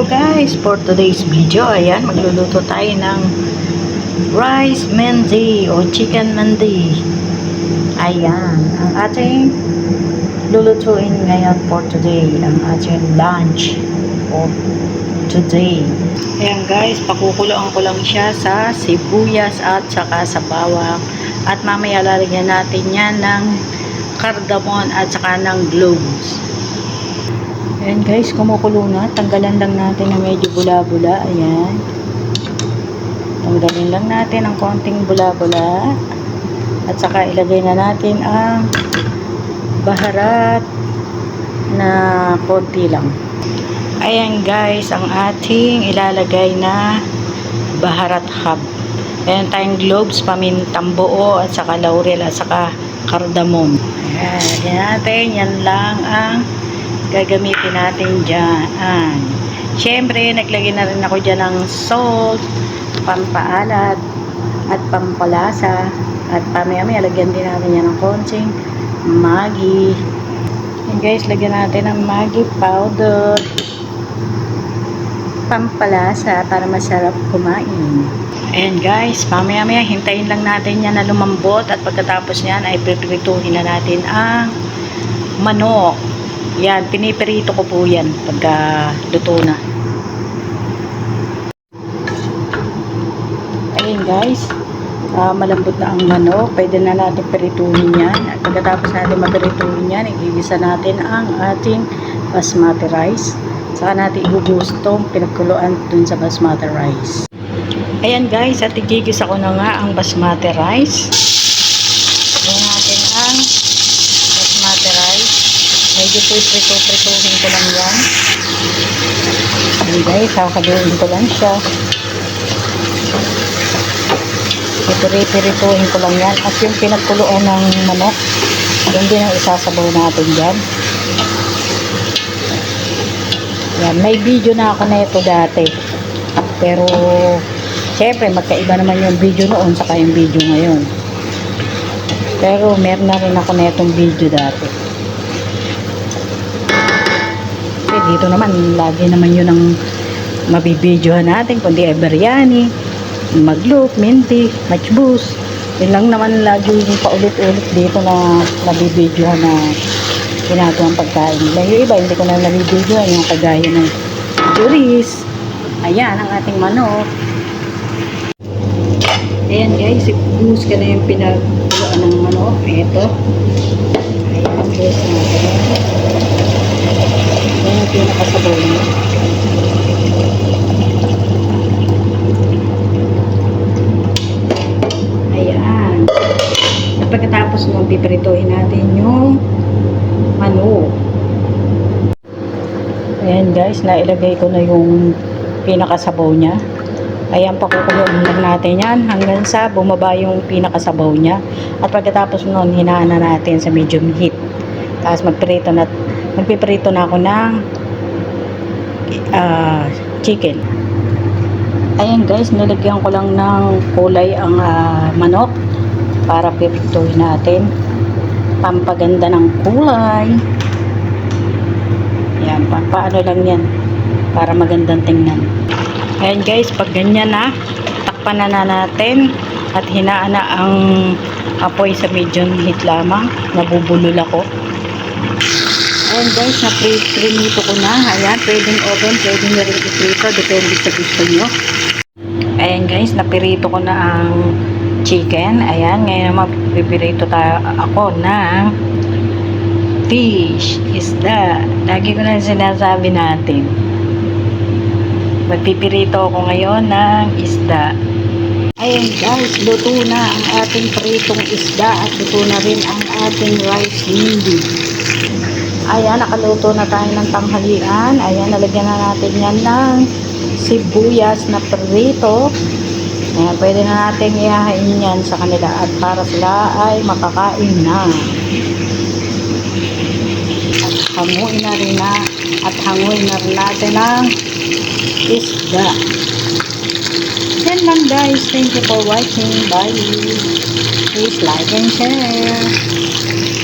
Hello guys, for today's video, ayan, magluluto tayo ng rice mandi o chicken mandi. Ayan, ang ating lulutuin ngayon for today, ang ating lunch for today. Ayan guys, pakukuloan ko lang siya sa sibuyas at saka sa bawang. At mamaya lalagyan natin yan ng cardamom at saka ng cloves. Ayan guys, kumukulo na. Tanggalan lang natin na medyo bula-bula. Ayan. Tanggalin lang natin ang konting bula-bula. At saka ilagay na natin ang baharat na konti lang. Ayan guys, ang ating ilalagay na baharat hub. Ayan tayong globes, pamintang buo, at saka laurel, at saka cardamom. Ayan, lagyan natin. Yan lang ang gagamitin natin dyan. Siyempre, naglagay na rin ako dyan ng salt, pampaalat, at pampalasa. At pamaya-maya, lagyan din natin yan ng konting Maggi. And guys, lagyan natin ng Maggi powder. Pampalasa para masarap kumain. Ayan guys, mamaya-maya hintayin lang natin yan na lumambot at pagkatapos niyan ay piprituhin na natin ang manok. Yan, piniperito ko po yan pagka luto na. Ayun guys, ah, malambot na ang manok. Pwede na natin perituhin yan. At pagkatapos natin maperituhin yan, igigisa natin ang ating basmati rice. Saka natin ibugusto pinagkuluan dun sa basmati rice. Ayan guys, at igigisa ko na nga ang basmati rice. Lagyan natin ang basmati rice. Medyo prito-prituhin ko lang yan. Ayan guys, kakaluin ko lang siya. Ipiri-pirituhin ko lang yan. At yung pinagkuluan ng manok, yun din ang isasabaw natin dyan. Yan, may video na ako na ito dati. Pero, syempre, magkaiba naman yung video noon saka yung video ngayon. Pero, meron na rin ako na itong video dati. Dito naman, lagi naman yun ang mabibidyohan natin, kundi ay biryani, magloop, minti, matchbus. Yun lang naman lagi yung paulit-ulit dito na nabibidyohan na ginagawang pagkain nila. Yung iba, hindi ko na nabibidyohan yung kagaya ng juris. Ayan, ang ating manok. Ayan guys, ibuhos ka na yung pinaguluan ng manok. Ito. Piprituhin natin yung manok. Ayan guys, nailagay ko na yung pinakasabaw niya. Ayan, pakukulong lang natin yan hanggang sa bumaba yung pinakasabaw niya. At pagkatapos nun, hinaan na natin sa medium heat. Tapos magprito na, magpiprito na ako ng ah, chicken. Ayan guys, nilagyan ko lang ng kulay ang ah, manok para pipituhin natin. Pampaganda ng kulay. Yan, pa paano lang yan para magandang tingnan. Ayan guys, pag ganyan na, takpan na, na natin at hinaan na ang apoy sa medium heat lamang. Nabubulol ako. Ayan guys, na-prinito ko na. Ayan, pwedeng oven, pwedeng na rin. Depende sa gusto nyo. Ayan guys, napirito ko na ang chicken. Ayan, ngayon magpipirito tayo ako ng fish, isda. Lagi ko na sinasabi natin. Magpipirito ako ngayon ng isda. Ayan guys, luto na ang ating pritong isda at luto na rin ang ating rice hindi. Ayan, nakaluto na tayo ng tanghalian. Ayan, nalagyan na natin yan ng sibuyas na prito. Ayan, pwede na natin ihahain yan sa kanila at para sila ay makakain na. At hanguin na rin na at hanguin na rin natin ang isda. Yan lang guys. Thank you for watching. Bye. Please like and share.